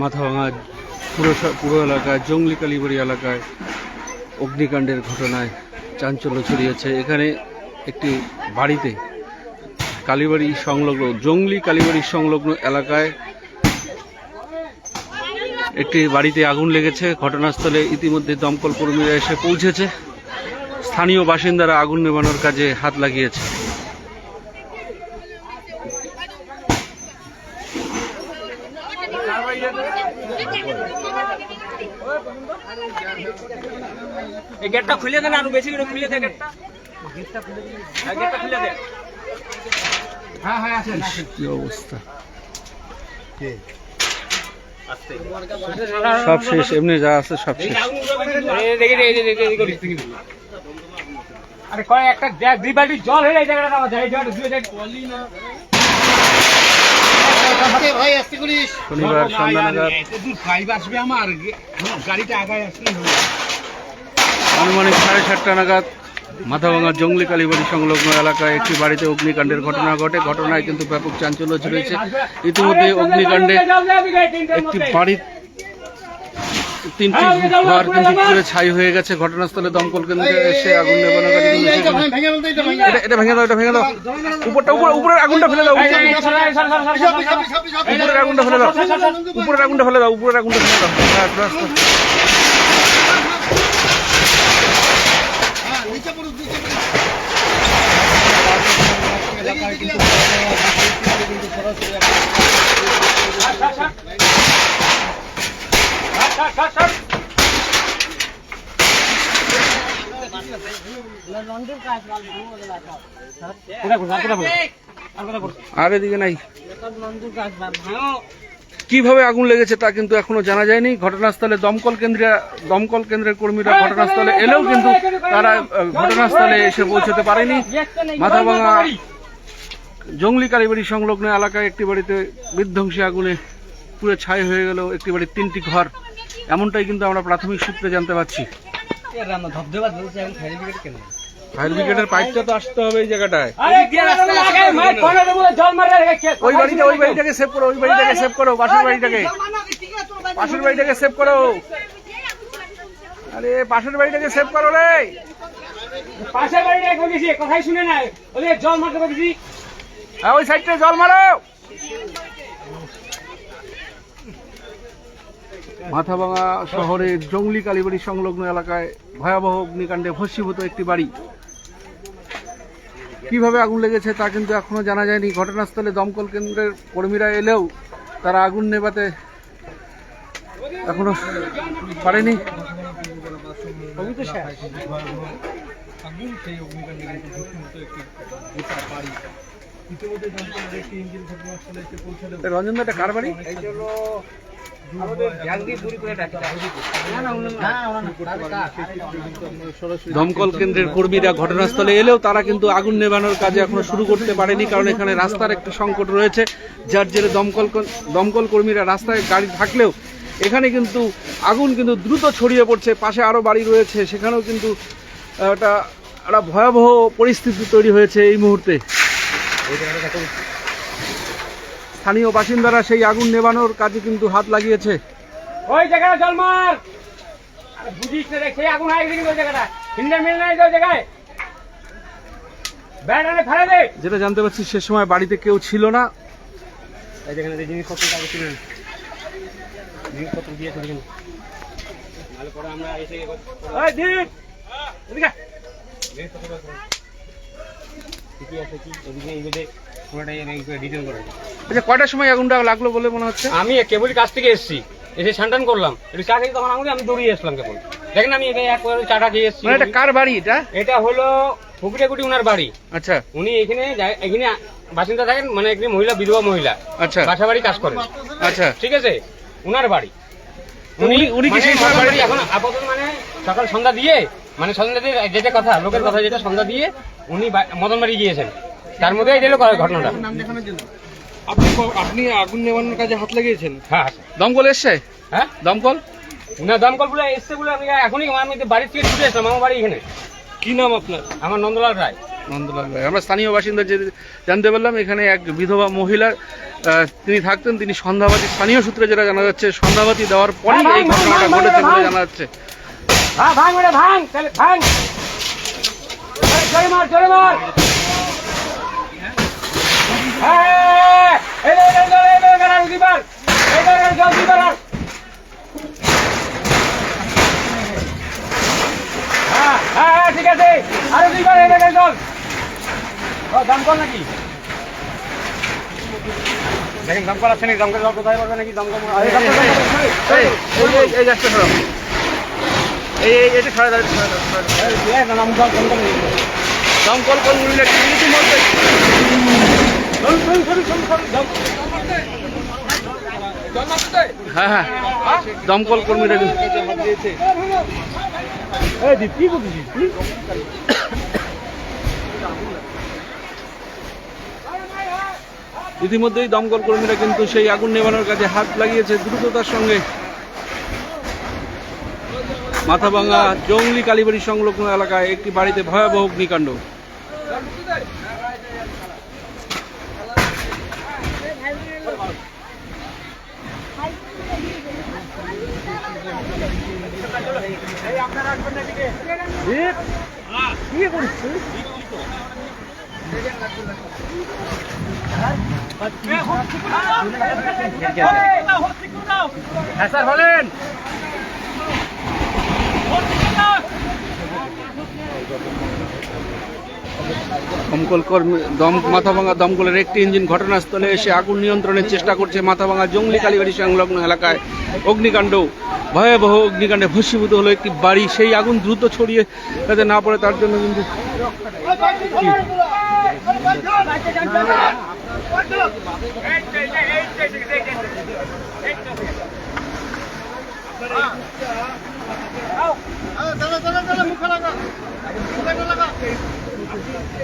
মাথাভাঙা পুরো পুরো এলাকায়, জঙ্গলি কালীবাড়ি এলাকায় অগ্নিকাণ্ডের ঘটনায় চাঞ্চল্য ছড়িয়েছে। এখানে একটি বাড়িতে কালীবাড়ি সংলগ্ন, জঙ্গলি কালীবাড়ি সংলগ্ন এলাকায় একটি বাড়িতে আগুন লেগেছে। ঘটনাস্থলে ইতিমধ্যে দমকল কর্মীরা এসে পৌঁছেছে। স্থানীয় বাসিন্দারা আগুন নেভানোর কাজে হাত লাগিয়েছে। এই গেটটা খুলে দেন আরও বেশি করে খুলে দে গেটটা হ্যাঁ, গেটটা খুলে দে হ্যাঁ হ্যাঁ আসেন কি অবস্থা সব শেষ এমনি যা আছে সব শেষ দেখি দেখি দেখি দেখি করিস দেখি আরে কয় একটা দুই বালতি জল হয়ে এই জায়গাটা আমার দুই শনিবার সন্ধ্যা আনুমানিক সাড়ে সাতটা নাগাদ মাথাভাঙা জঙ্গলি কালীবাড়ি সংলগ্ন এলাকায় একটি বাড়িতে অগ্নিকাণ্ডের ঘটনা ঘটে। ঘটনায় কিন্তু ব্যাপক চাঞ্চল্য ছড়িয়েছে। ইতিমধ্যে অগ্নিকাণ্ডে একটি বাড়ির তিনটি ঘর কিন্তু পুরো ছাই হয়ে গেছে ঘটনাস্থলে দমকল কেন্দ্রে এসে আগুন নেবানোর কাজে কিন্তু এটা ভেঙে দাও এটা ভেঙে দাও উপরটা উপর উপরের আগুনটা ফেলে দাও উপরের আগুনটা ফেলে দাও উপরের আগুনটা ফেলে দাও উপরের আগুনটা ফেলে দাও হ্যাঁ, একটু আস্তে। নিচে পড়ুক নিচে পড়ুক আর এদিকে নাই। কীভাবে আগুন লেগেছে তা কিন্তু এখনও জানা যায়নি। ঘটনাস্থলে দমকল কেন্দ্রে দমকল কেন্দ্রের কর্মীরা ঘটনাস্থলে এলেও কিন্তু তারা ঘটনাস্থলে এসে পৌঁছতে পারেনি। মাথাভাঙা জঙ্গলি কালীবাড়ি সংলগ্ন এলাকায় একটি বাড়িতে বিধ্বংসী আগুনে পুরো ছাই হয়ে গেল একটি বাড়ির তিনটি ঘর। এমনটাই কিন্তু আমরা প্রাথমিক সূত্রে জানতে পারছি। ফায়ার ব্রিগেডের পাইপটা তো আসতে হবে এই জায়গাটায়। ওই বাড়িটা ওই বাড়িটাকে সেভ করো ওই বাড়িটাকে সেভ করো পাশের বাড়িটাকে। পাশের বাড়িটাকে সেভ করো। আরে পাশের বাড়িটাকে সেভ করো রে। পাশের বাড়িটা এখন কথাই শুনে নাই। ওদের জল মারতে গেছি হ্যাঁ, ওই সাইডটা জল মারো। মাথাভাঙা শহরের জঙ্গলি কালীবাড়ি সংলগ্ন এলাকায় ভয়াবহ অগ্নিকাণ্ডে ভস্মীভূত একটি বাড়ি। কীভাবে আগুন লেগেছে তা কিন্তু এখনও জানা যায়নি। ঘটনাস্থলে দমকল কেন্দ্রের কর্মীরা এলেও তারা আগুন নেভাতে এখনও পারেনি। রঞ্জন এটা কার বাড়ি দমকল কেন্দ্রের কর্মীরা ঘটনাস্থলে এলেও তারা কিন্তু আগুন নেভানোর কাজে এখনও শুরু করতে পারেনি কারণ এখানে রাস্তার একটা সংকট রয়েছে যার জেরে দমকল দমকল কর্মীরা রাস্তায় গাড়ি থাকলেও এখানে কিন্তু আগুন কিন্তু দ্রুত ছড়িয়ে পড়ছে পাশে আরও বাড়ি রয়েছে সেখানেও কিন্তু একটা একটা ভয়াবহ পরিস্থিতি তৈরি হয়েছে এই মুহূর্তে স্থানীয় বাসিন্দারা সেই আগুন নেভানোর কাজে কিন্তু হাত লাগিয়েছে। ওই জায়গাটা জল বুঝিস না সেই আগুন গেছে ওই জায়গাটা। হিন্দার মিল নাই ওই জায়গায়। ব্যাটারে ফেলে দে। যেটা জানতে পারছি সে সময় বাড়িতে কেউ ছিল না। এই যেখানে জিনিসপত্র কাগজ ছিল জিনিসপত্র দিয়েছে দেখেন নাহলে পরে আমরা এসে ওই দিন এদিকে ঠিকই আছে কি এদিকে এইগুলো পুরোটাই আমি ডিটেল করে দিই। আচ্ছা কয়টার সময় আগুনটা লাগল বলে মনে হচ্ছে? আমি কেবল কাছ থেকে এসেছি। এসে স্নান করলাম। একটু চা খেয়ে তখন আমি দৌড়িয়ে এসলাম কেবল। দেখেন আমি এক চাটা খেয়ে এসেছি। মানে এটা কার বাড়ি এটা? এটা হলো ফকিরাকুটি উনার বাড়ি। আচ্ছা। উনি এখানে এখানে বাসিন্দা থাকেন মানে একটি মহিলা বিধবা মহিলা। আচ্ছা। বাসা বাড়ি কাজ করেন। আচ্ছা। ঠিক আছে? উনার বাড়ি। উনি- উনি কি মানে এখন আপাতত মানে সকাল সন্ধ্যা দিয়ে মানে সন্ধ্যা দিয়ে যেটা কথা লোকের কথা যেটা সন্ধ্যা দিয়ে উনি মদন বাড়ি গিয়েছেন। তার মধ্যে এই হলো ঘটনাটা। আপনি আপনি আগুন নেভানোর কাজে হাত লাগিয়েছেন? হ্যাঁ দমকল এসছে? হ্যাঁ? দমকল? উনার দমকল বলে এসছে বলে আমি এখনই আমি তো বাড়ি থেকে ছুটে আসলাম আমার বাড়ি এখানে। কি নাম আপনার? আমার নন্দলাল রায়। নন্দলাল রায়। আমরা স্থানীয় বাসিন্দা যে জানতে পারলাম এখানে এক বিধবা মহিলা আহ, তিনি থাকতেন তিনি সন্ধ্যাবাতি স্থানীয় সূত্রে যেটা জানা যাচ্ছে সন্ধ্যাবাতি দেওয়ার পরেই এই ঘটনাটা ঘটেছে বলে জানা যাচ্ছে। ভাঙ ভাঙ ভাঙ জয় মার জয় মার হ্যাঁ। হ্যাঁ হ্যাঁ হ্যাঁ, ঠিক আছে আরে দিবার এই রে এই জল ও দাম কর নাকি দেখেন দাম কর আছে নাকি দাম করে জল কোথায় পারবে নাকি দাম কম আরে দাম কর, দাম কর, এই এই এই- এই এটা দাও, দমকল কর্মীরা কি ইতিমধ্যে চল চল চল চল চল দাম হ্যাঁ হ্যাঁ। দমকল কর্মীরা ইতিমধ্যেই দমকল কর্মীরা কিন্তু সেই আগুন নেভানোর কাজে হাত লাগিয়েছে দ্রুততার সঙ্গে। মাথাভাঙা জঙ্গলি কালীবাড়ি সংলগ্ন এলাকায় একটি বাড়িতে ভয়াবহ অগ্নিকাণ্ড। কি করিস হ্যাঁ স্যার বলেন দমকল কর্মী দম মাথাভাঙা দমকলের একটি ইঞ্জিন ঘটনাস্থলে এসে আগুন নিয়ন্ত্রণের চেষ্টা করছে মাথাভাঙা জঙ্গলি কালীবাড়ি সংলগ্ন এলাকায় অগ্নিকাণ্ড ভয়াবহ অগ্নিকাণ্ডে ভস্মীভূত হলো একটি বাড়ি সেই আগুন দ্রুত ছড়িয়ে যাতে না পড়ে তার জন্য কিন্তু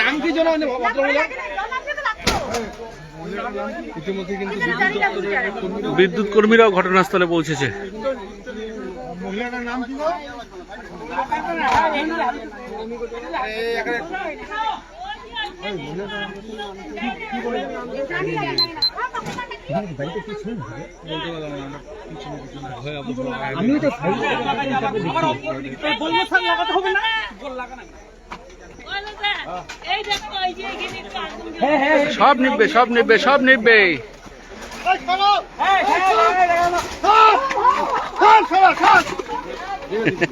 নাম কি বিদ্যুৎ কর্মীরাও ঘটনাস্থলে পৌঁছেছে। মহিলাটার নাম কি গো আমিও সব নিবে সব নিবে লাগাতে হবে না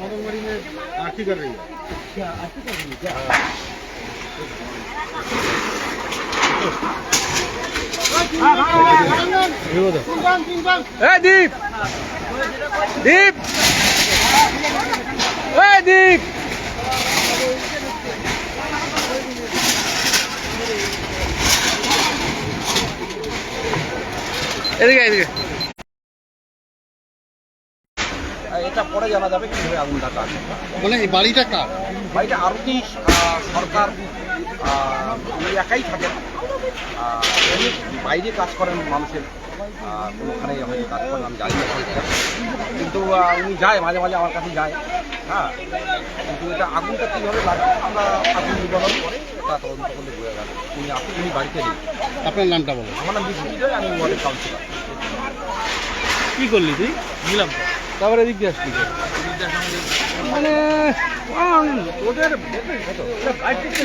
मदनगढ़ी में आखिरी कर रही है দীপ। দীপ। দীপ। এদিকে এদিকে। এটা পরে জানা যাবে কীভাবে আগুন লাগা আছে মানে এই বাড়িটা কার? বাড়িটা আরতি সরকার উনি একাই থাকেন। উনি বাইরে কাজ করেন মানুষের। কোনোখানে হয়তো কাজ করেন আমি জানি কিন্তু উনি যায় মাঝে মাঝে আমার কাছে যায়। হ্যাঁ কিন্তু এটা আগুনটা কীভাবে লাগে আমরা আগুন নিবানোর পরে এটা তদন্ত করলে বোঝা যাবে। উনি আপনি উনি বাড়িতে নেই। আপনার নামটা বলো আমার নাম বিশ্বজিৎ আমি ওয়ার্ডের কাউন্সিলর। কি করলি তুই? নিলাম। তারপরে এদিক দিয়ে আসলি মানে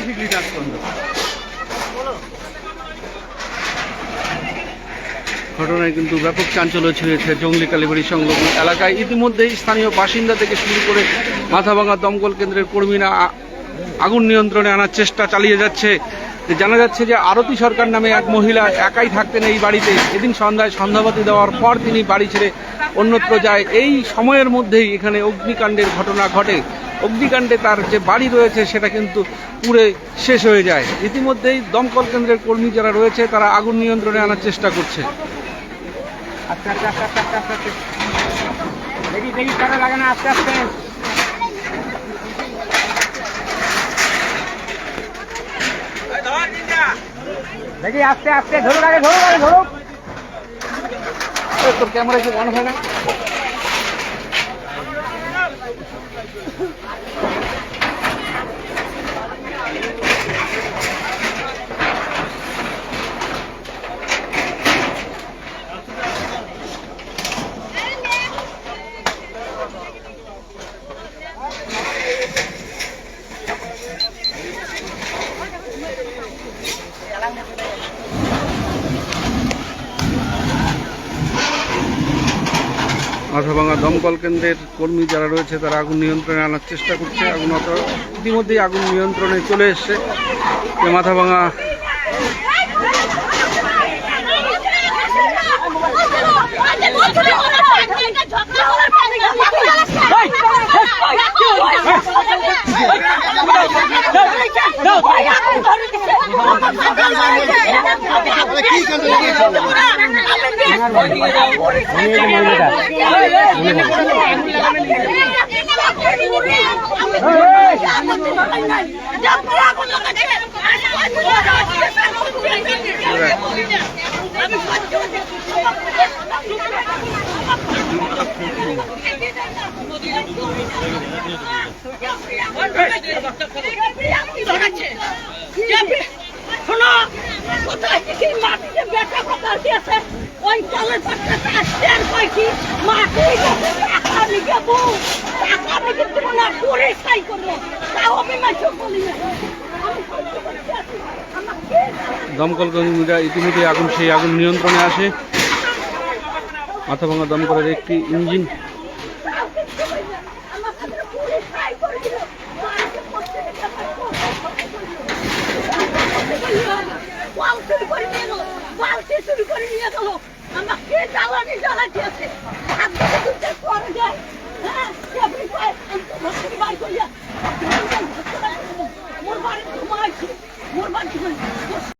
শিখলি কাজ ঘটনায় কিন্তু ব্যাপক চাঞ্চল্য ছড়িয়েছে জঙ্গলি কালীবাড়ি সংলগ্ন এলাকায়। ইতিমধ্যেই স্থানীয় বাসিন্দা থেকে শুরু করে মাথাভাঙা দমকল কেন্দ্রের কর্মীরা আগুন নিয়ন্ত্রণে আনার চেষ্টা চালিয়ে যাচ্ছে। জানা যাচ্ছে যে আরতি সরকার নামে এক মহিলা একাই থাকতেন এই বাড়িতে। এদিন সন্ধ্যায় সন্ধ্যাবাতি দেওয়ার পর তিনি বাড়ি ছেড়ে অন্যত্র যায়। এই সময়ের মধ্যেই এখানে অগ্নিকাণ্ডের ঘটনা ঘটে। অগ্নিকাণ্ডে তার যে বাড়ি রয়েছে, সেটা কিন্তু পুড়ে শেষ হয়ে যায়। ইতিমধ্যেই দমকল কেন্দ্রের কর্মী যারা রয়েছে, তারা আগুন নিয়ন্ত্রণে আনার চেষ্টা করছে। আস্তে আস্তে আস্তে আস্তে আস্তে আস্তে দেখি দেখি, কারা লাগে না আস্তে আস্তে দেখি আস্তে আস্তে ধরুক আগে ধরুক আগে ধরুক তোর ক্যামেরা কি অন হয় না? মাথাভাঙা দমকল কেন্দ্রের কর্মী যারা রয়েছে, তারা আগুন নিয়ন্ত্রণে আনার চেষ্টা করছে। আগুন অত ইতিমধ্যেই আগুন নিয়ন্ত্রণে চলে এসছে। যে মাথাভাঙা শোনো কোথায় থেকে মাটিতে বেটা কথা দিয়েছে ওই আসছে আর কয় কি? মাটি টাকা নিকে বউ টাকা নিকে তুমি না করে খাই করব। তাও আমি মাছ বলি না। ইতিমধ্যে আগুন সেই আগুন নিয়ন্ত্রণে আসে। মাথাভাঙা দমকলের একটি ইঞ্জিন। বালতি চুরি করে নিয়ে গেল। আমাকে জ্বালানি জ্বালাইতেছে? আপনি দুধের পরে যায়। হ্যাঁ আপনি কয় আমি তোমার থেকে বার করিয়া মোর